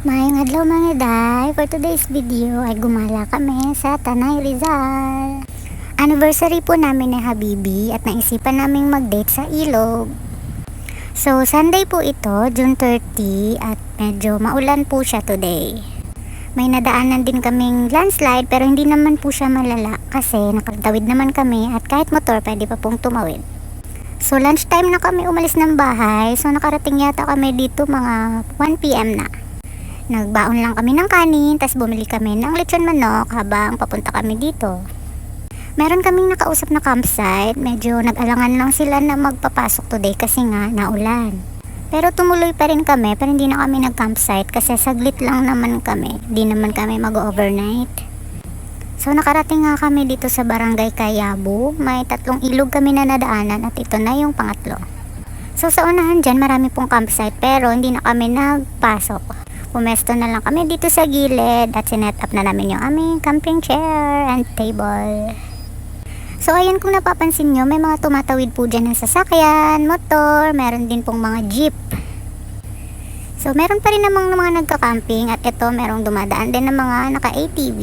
Mayang adlaw mga day, for today's video ay gumala kami sa Tanay Rizal. Anniversary po namin ni Habibi at naisipan naming mag-date sa ilog. So, Sunday po ito, June 30 at medyo maulan po siya today. May nadaanan din kaming landslide pero hindi naman po siya malala kasi nakatawid naman kami at kahit motor pwede pa pong tumawid. So lunchtime na kami umalis ng bahay so nakarating yata kami dito mga 1pm na. Nagbaon lang kami ng kanin, tapos bumili kami ng lechon manok habang papunta kami dito. Meron kaming nakausap na campsite, medyo nag-alangan lang sila na magpapasok today kasi nga naulan. Pero tumuloy pa rin kami, pero hindi na kami nag-campsite kasi saglit lang naman kami. Di naman kami mag-overnight. So nakarating nga kami dito sa barangay Kayabu. May tatlong ilog kami na nadaanan at ito na yung pangatlo. So sa unahan dyan marami pong campsite pero hindi na kami nagpasok. Pumesto na lang kami dito sa gilid at sinet up na namin yung aming camping chair and table. So ayan kung napapansin nyo, may mga tumatawid po dyan ng sasakyan, motor, meron din pong mga jeep. So meron pa rin namang mga nagka-camping at ito merong dumadaan din ng mga naka-ATV.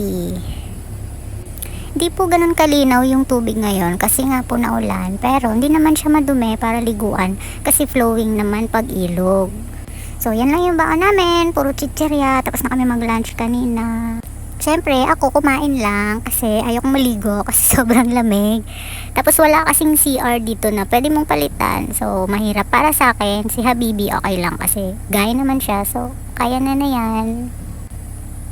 Hindi po ganun kalinaw yung tubig ngayon kasi nga po naulan pero hindi naman siya madumi para liguan kasi flowing naman pag ilog. So yan lang yung baka namin, puro chichirya tapos na kami mag-lunch kanina. Siyempre, ako kumain lang kasi ayokong maligo kasi sobrang lamig. Tapos wala kasing CR dito na pwede mong palitan. So, mahirap para sa akin. Si Habibi okay lang kasi gaya naman siya. So, kaya na na yan.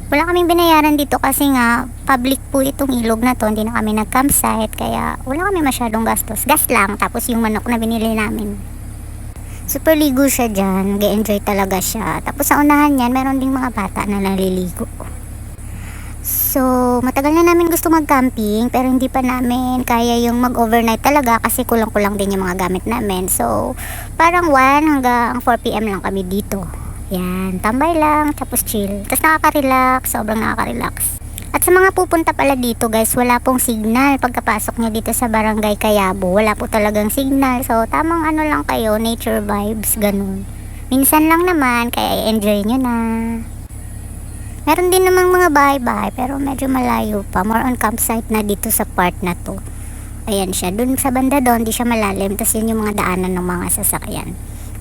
Wala kaming binayaran dito kasi nga public po itong ilog na to. Hindi na kami nag-campsite kaya wala kami masyadong gastos. Gas lang tapos yung manok na binili namin. Super ligo siya dyan. Nag-enjoy talaga siya. Tapos sa unahan yan, meron ding mga bata na naliligo. So, matagal na namin gusto mag-camping pero hindi pa namin kaya yung mag-overnight talaga kasi kulang-kulang din yung mga gamit namin. So, parang 1 hanggang 4pm lang kami dito. Yan, tambay lang, tapos chill. Tapos nakaka-relax, sobrang nakaka-relax. At sa mga pupunta pala dito guys, wala pong signal pagkapasok niya dito sa barangay Kayabo. Wala po talagang signal. So, tamang ano lang kayo, nature vibes, ganun. Minsan lang naman, kaya enjoy nyo na. Meron din namang mga bahay-bahay pero medyo malayo pa. More on campsite na dito sa part na to. Ayan siya. Doon sa banda doon, di siya malalim. Tapos yun yung mga daanan ng mga sasakyan.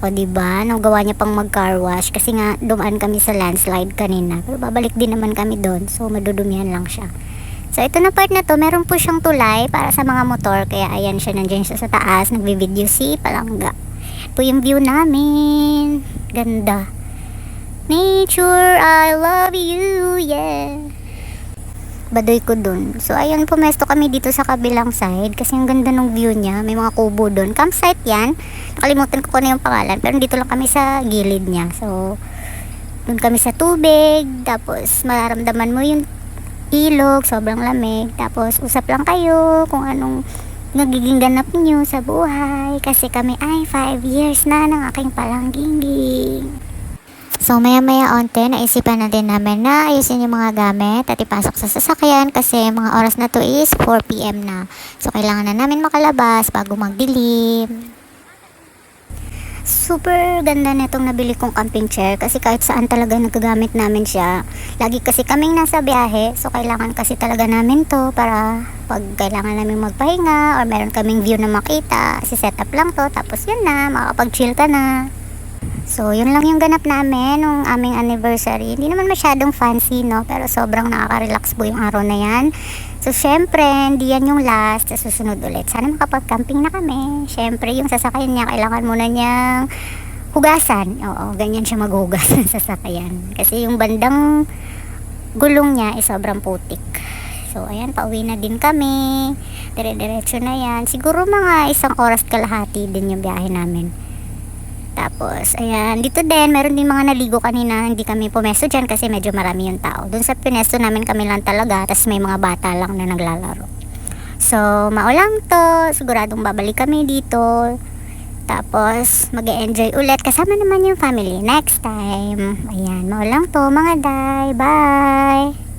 O di ba? Nung gawa niya pang mag-car wash kasi nga dumaan kami sa landslide kanina. Pero babalik din naman kami doon. So madudumihan lang siya. So ito na part na to, meron po siyang tulay para sa mga motor. Kaya ayan siya, nandiyan siya sa taas. Nagbi-video si Palangga. Ito yung view namin. Ganda. Nature, I love you, yeah. Badoy ko dun. So, ayun, pumesto kami dito sa kabilang side kasi ang ganda ng view niya. May mga kubo dun. Campsite yan. Nakalimutan ko kung ano yung pangalan. Pero dito lang kami sa gilid niya. So, dun kami sa tubig. Tapos, mararamdaman mo yung ilog. Sobrang lamig. Tapos, usap lang kayo kung anong nagiging ganap niyo sa buhay. Kasi kami ay 5 years na ng aking palangginging. So maya maya onte, naisipan na din namin na ayusin yung mga gamit at ipasok sa sasakyan kasi mga oras na to is 4pm na. So kailangan na namin makalabas bago magdilim. Super ganda nitong nabili kong camping chair kasi kahit saan talaga nagagamit namin siya. Lagi kasi kaming nasa biyahe so kailangan kasi talaga namin to para pag kailangan namin magpahinga or meron kaming view na makita, si setup lang to tapos yun na, makakapag-chill ka na. So, yun lang yung ganap namin nung aming anniversary. Hindi naman masyadong fancy, no? Pero sobrang nakaka-relax po yung araw na yan. So, syempre, hindi yan yung last. Sa susunod ulit. Sana makapag-camping na kami. Syempre, yung sasakyan niya, kailangan muna niyang hugasan. Oo, ganyan siya maghugas ng sasakyan. Kasi yung bandang gulong niya ay sobrang putik. So, ayan, pauwi na din kami. Dire-diretso na yan. Siguro mga isang oras kalahati din yung biyahe namin. Tapos, ayan, dito din, meron din mga naligo kanina, hindi kami pumesto dyan kasi medyo marami yung tao. Doon sa pinesto namin kami lang talaga, tapos may mga bata lang na naglalaro. So, maulang to, siguradong babalik kami dito. Tapos, mag enjoy ulit. Kasama naman yung family next time. Ayan, maulang to mga day. Bye!